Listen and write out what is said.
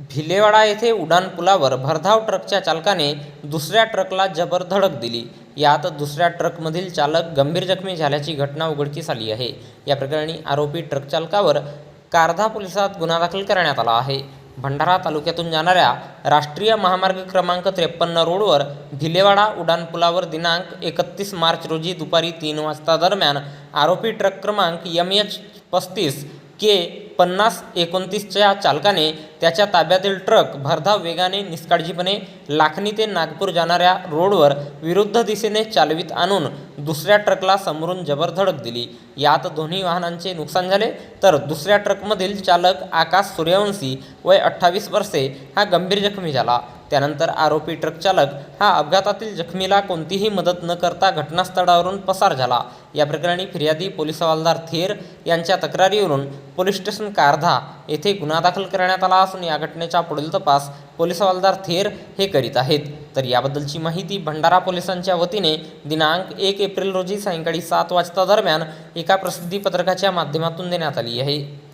भिलेवाडा येथे उड्डाणपुलावर भरधाव ट्रकच्या चालकाने दुसऱ्या ट्रकला जबर धडक दिली. यात दुसऱ्या ट्रकमधील चालक गंभीर जखमी झाल्याची घटना उघडकीस आली आहे. या प्रकरणी आरोपी ट्रक चालकावर कारधा पोलिसात गुन्हा दाखल करण्यात आला आहे. भंडारा तालुक्यातून जाणाऱ्या राष्ट्रीय महामार्ग क्रमांक त्रेपन्न रोडवर भिलेवाडा उड्डाणपुलावर दिनांक एकतीस मार्च रोजी दुपारी तीन वाजता दरम्यान आरोपी ट्रक क्रमांक एम एच पस्तीस के पन्नास एकोणतीसच्या चालकाने त्याच्या ताब्यातील ट्रक भरधाव वेगाने निष्काळजीपणे लाखनी ते नागपूर जाणाऱ्या रोडवर विरुद्ध दिशेने चालवीत आणून दुसऱ्या ट्रकला समोरून जबर धडक दिली. यात दोन्ही वाहनांचे नुकसान झाले. तर दुसऱ्या ट्रकमधील चालक आकाश सूर्यवंशी वय अठ्ठावीस वर्षे हा गंभीर जखमी झाला. त्यानंतर आरोपी ट्रक चालक हा अपघातातील जखमीला कोणतीही मदत न करता घटनास्थळावरून पसार झाला. या प्रकरणी फिर्यादी पोलीस हवालदार थेर यांच्या तक्रारीवरून पोलीस स्टेशन कारधा येथे गुन्हा दाखल करण्यात आला असून या घटनेचा पुढील तपास पोलीस हवालदार थेर हे करीत आहेत. तर याबद्दलची माहिती भंडारा पोलिसांच्या वतीने दिनांक एक एप्रिल रोजी सायंकाळी सात वाजता दरम्यान एका प्रसिद्धी पत्रकाच्या माध्यमातून देण्यात आली आहे.